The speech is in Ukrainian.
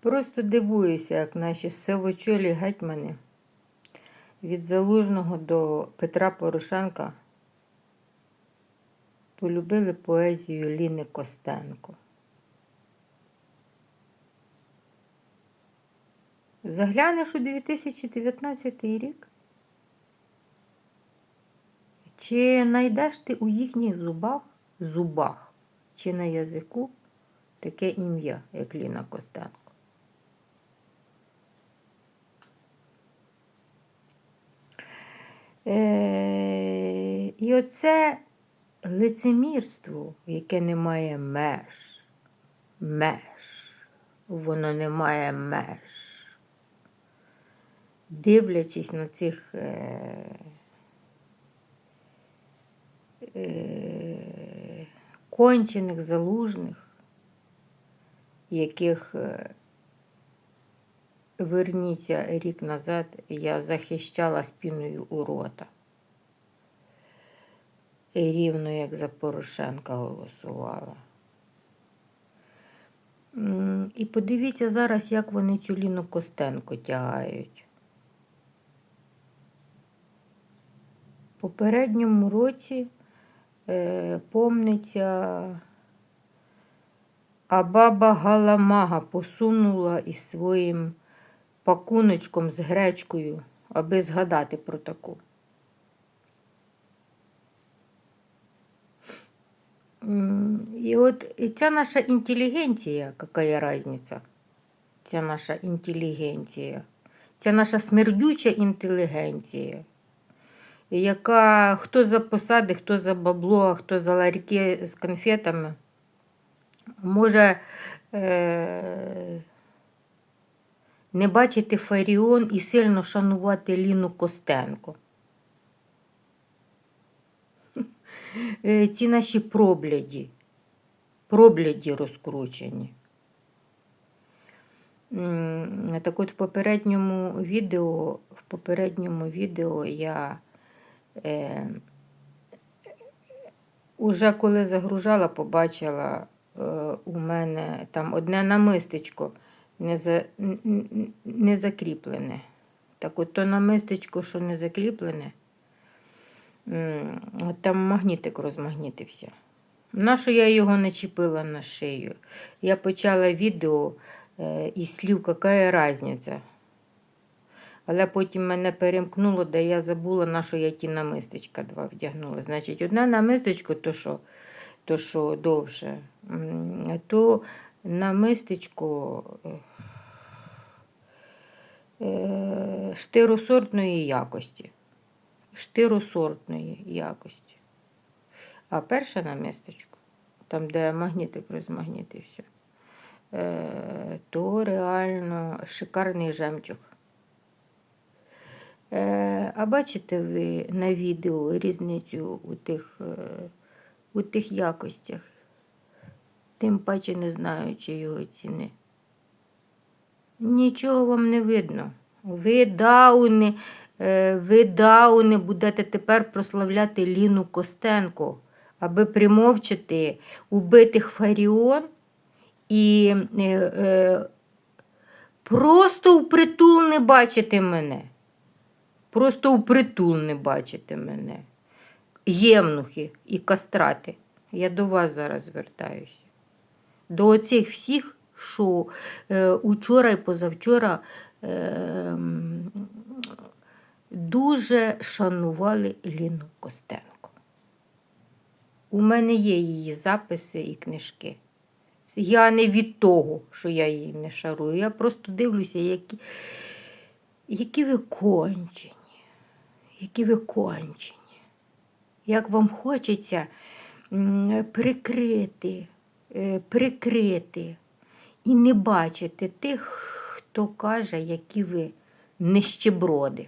Просто дивуюся, як наші сивочолі гетьмани від Залужного до Петра Порошенка полюбили поезію Ліни Костенко. Заглянеш у 2019 рік? Чи знайдеш ти у їхніх зубах, зубах чи на язику таке ім'я, як Ліна Костенко? Е, і оце лицемірство, яке не має меж, меж, воно не має меж. Дивлячись на цих е, е, кончених залужних, яких е, верніться рік назад, я захищала спіною у рота. І рівно як за Порошенка голосувала. І подивіться зараз, як вони цю Ліну Костенко тягають. В попередньому році е, помниться, а баба Галамага посунула із своїм пакуночком з гречкою, аби згадати про таку. І от і ця наша інтелігенція, яка різниця? Ця наша інтелігенція, ця наша смердюча інтелігенція, яка хто за посади, хто за бабло, а хто за ларьки з конфетами, може е- не бачити Фаріон і сильно шанувати Ліну Костенко. Е, Ці наші пробляді, пробляді розкручені. Так от в попередньому відео, в попередньому відео я е, уже коли загружала, побачила е, у мене там одне намистечко не, за, не закріплене. Так от то намистечко, що не закріплене, там магнітик розмагнітився. Нащо я його начепила на шию? Я почала відео е, із слів, яка різниця. Але потім мене перемкнуло, де я забула, на що я ті намистечка два вдягнула. Значить, одне намистечко, то що, то що довше, то намистечко е, е, штиросортної якості. Штиросортної якості. А перше намістечко, там, де магнітик розмагнітився, е, то реально шикарний жемчуг. А бачите ви на відео різницю у тих, у тих якостях, тим паче не знаючи його ціни. Нічого вам не видно. Ви дауни, е, ви дауни будете тепер прославляти Ліну Костенко, аби примовчити убитих Фаріон і е, е, просто впритул не бачити мене. Просто впритул не бачите мене. Євнухи і кастрати. Я до вас зараз звертаюся. До оцих всіх, що е, учора і позавчора е, дуже шанували Ліну Костенко. У мене є її записи і книжки. Я не від того, що я її не шарую. Я просто дивлюся, які, які ви які ви кончені. Як вам хочеться прикрити, прикрити і не бачити тих, хто каже, які ви нищеброди.